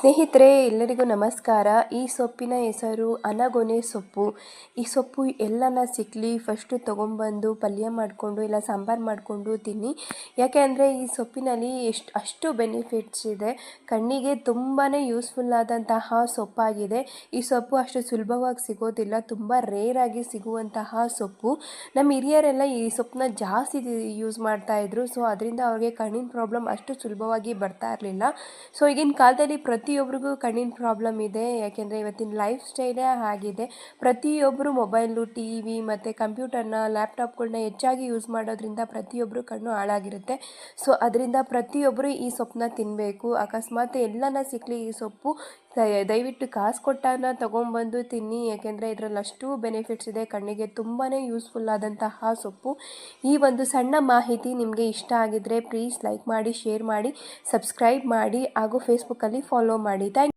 ಸ್ನೇಹಿತರೆ, ಎಲ್ಲರಿಗೂ ನಮಸ್ಕಾರ. ಈ ಸೊಪ್ಪಿನ ಹೆಸರು ಅನಗೊನೆ ಸೊಪ್ಪು. ಈ ಸೊಪ್ಪು ಎಲ್ಲನ ಸಿಕ್ಕಲಿ ಫಸ್ಟು ತೊಗೊಂಬಂದು ಪಲ್ಯ ಮಾಡಿಕೊಂಡು ಇಲ್ಲ ಸಾಂಬಾರು ಮಾಡಿಕೊಂಡು ತಿನ್ನಿ. ಯಾಕೆ ಅಂದರೆ ಈ ಸೊಪ್ಪಿನಲ್ಲಿ ಎಷ್ಟು, ಅಷ್ಟು ಬೆನಿಫಿಟ್ಸ್ ಇದೆ. ಕಣ್ಣಿಗೆ ತುಂಬಾ ಯೂಸ್ಫುಲ್ ಆದಂತಹ ಸೊಪ್ಪಾಗಿದೆ. ಈ ಸೊಪ್ಪು ಅಷ್ಟು ಸುಲಭವಾಗಿ ಸಿಗೋದಿಲ್ಲ. ತುಂಬ ರೇರಾಗಿ ಸಿಗುವಂತಹ ಸೊಪ್ಪು. ನಮ್ಮ ಹಿರಿಯರೆಲ್ಲ ಈ ಸೊಪ್ಪನ್ನ ಜಾಸ್ತಿ ಯೂಸ್ ಮಾಡ್ತಾಯಿದ್ರು ಸೊ ಅದರಿಂದ ಅವ್ರಿಗೆ ಕಣ್ಣಿನ ಪ್ರಾಬ್ಲಮ್ ಅಷ್ಟು ಸುಲಭವಾಗಿ ಬರ್ತಾ ಇರಲಿಲ್ಲ. ಸೊ ಈಗಿನ ಕಾಲದಲ್ಲಿ ಪ್ರತಿಯೊಬ್ಬರಿಗೂ ಕಣ್ಣಿನ ಪ್ರಾಬ್ಲಮ್ ಇದೆ. ಯಾಕೆಂದರೆ ಇವತ್ತಿನ ಲೈಫ್ ಸ್ಟೈಲೇ ಆಗಿದೆ ಪ್ರತಿಯೊಬ್ಬರು ಮೊಬೈಲು ಟಿ ವಿ ಮತ್ತು ಕಂಪ್ಯೂಟರ್ನ ಲ್ಯಾಪ್ಟಾಪ್ಗಳನ್ನ ಹೆಚ್ಚಾಗಿ ಯೂಸ್ ಮಾಡೋದ್ರಿಂದ ಪ್ರತಿಯೊಬ್ಬರು ಕಣ್ಣು ಹಾಳಾಗಿರುತ್ತೆ. ಸೊ ಅದರಿಂದ ಪ್ರತಿಯೊಬ್ಬರು ಈ ಸೊಪ್ಪನ್ನ ತಿನ್ನಬೇಕು ಅಕಸ್ಮಾತ್ ಎಲ್ಲನ ಸಿಕ್ಕಲಿ ಈ ಸೊಪ್ಪು ದಯವಿಟ್ಟು ಕಾಸು ಕೊಟ್ಟಾನ ತೊಗೊಂಬಂದು ತಿನ್ನಿ, ಯಾಕೆಂದರೆ ಇದರಲ್ಲಿ ಅಷ್ಟು ಬೆನಿಫಿಟ್ಸ್ ಇದೆ. ಕಣ್ಣಿಗೆ ತುಂಬಾ ಯೂಸ್ಫುಲ್ ಆದಂತಹ ಸೊಪ್ಪು. ಈ ಒಂದು ಸಣ್ಣ ಮಾಹಿತಿ ನಿಮಗೆ ಇಷ್ಟ ಆಗಿದ್ದರೆ ಪ್ಲೀಸ್ ಲೈಕ್ ಮಾಡಿ ಶೇರ್ ಮಾಡಿ ಸಬ್ಸ್ಕ್ರೈಬ್ ಮಾಡಿ, ಹಾಗೂ ಫೇಸ್ಬುಕ್ಕಲ್ಲಿ ಫಾಲೋ ಮಾಡಿ. ಥ್ಯಾಂಕ್